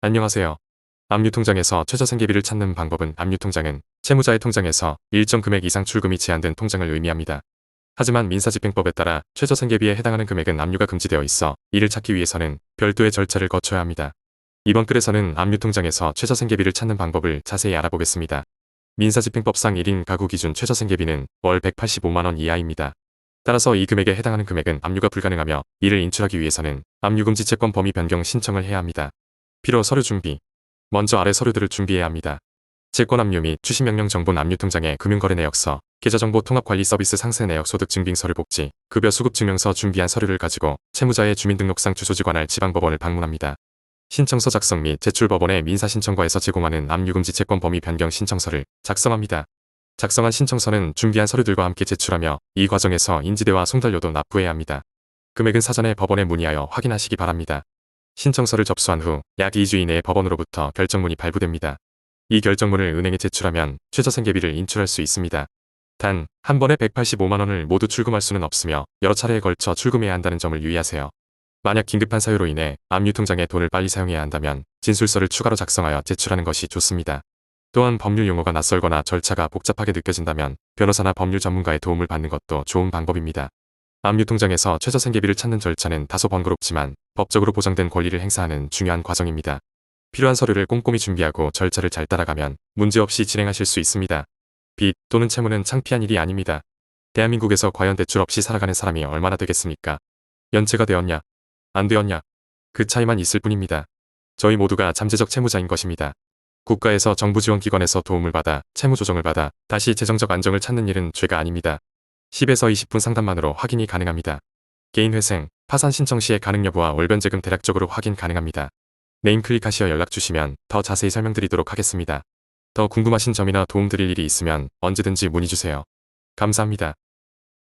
안녕하세요. 압류통장에서 최저생계비를 찾는 방법은 압류통장은 채무자의 통장에서 일정 금액 이상 출금이 제한된 통장을 의미합니다. 하지만 민사집행법에 따라 최저생계비에 해당하는 금액은 압류가 금지되어 있어 이를 찾기 위해서는 별도의 절차를 거쳐야 합니다. 이번 글에서는 압류통장에서 최저생계비를 찾는 방법을 자세히 알아보겠습니다. 민사집행법상 1인 가구 기준 최저생계비는 월 185만원 이하입니다. 따라서 이 금액에 해당하는 금액은 압류가 불가능하며 이를 인출하기 위해서는 압류금지 채권 범위 변경 신청을 해야 합니다. 필요 서류 준비. 먼저 아래 서류들을 준비해야 합니다. 채권 압류 및 추심명령 정본 압류 통장의 금융거래 내역서, 계좌정보 통합관리 서비스 상세 내역 소득 증빙 서류 복지, 급여 수급 증명서 준비한 서류를 가지고 채무자의 주민등록상 주소지 관할 지방법원을 방문합니다. 신청서 작성 및 제출 법원의 민사신청과에서 제공하는 압류금지 채권 범위 변경 신청서를 작성합니다. 작성한 신청서는 준비한 서류들과 함께 제출하며 이 과정에서 인지대와 송달료도 납부해야 합니다. 금액은 사전에 법원에 문의하여 확인하시기 바랍니다. 신청서를 접수한 후 약 2주 이내에 법원으로부터 결정문이 발부됩니다. 이 결정문을 은행에 제출하면 최저생계비를 인출할 수 있습니다. 단, 한 번에 185만 원을 모두 출금할 수는 없으며 여러 차례에 걸쳐 출금해야 한다는 점을 유의하세요. 만약 긴급한 사유로 인해 압류통장에 돈을 빨리 사용해야 한다면 진술서를 추가로 작성하여 제출하는 것이 좋습니다. 또한 법률 용어가 낯설거나 절차가 복잡하게 느껴진다면 변호사나 법률 전문가의 도움을 받는 것도 좋은 방법입니다. 압류통장에서 최저생계비를 찾는 절차는 다소 번거롭지만 법적으로 보장된 권리를 행사하는 중요한 과정입니다. 필요한 서류를 꼼꼼히 준비하고 절차를 잘 따라가면 문제없이 진행하실 수 있습니다. 빚 또는 채무는 창피한 일이 아닙니다. 대한민국에서 과연 대출 없이 살아가는 사람이 얼마나 되겠습니까? 연체가 되었냐? 안 되었냐? 그 차이만 있을 뿐입니다. 저희 모두가 잠재적 채무자인 것입니다. 국가에서 정부 지원기관에서 도움을 받아 채무 조정을 받아 다시 재정적 안정을 찾는 일은 죄가 아닙니다. 10에서 20분 상담만으로 확인이 가능합니다. 개인회생, 파산 신청 시의 가능 여부와 월변제금 대략적으로 확인 가능합니다. 네임 클릭하시어 연락 주시면 더 자세히 설명드리도록 하겠습니다. 더 궁금하신 점이나 도움드릴 일이 있으면 언제든지 문의 주세요. 감사합니다.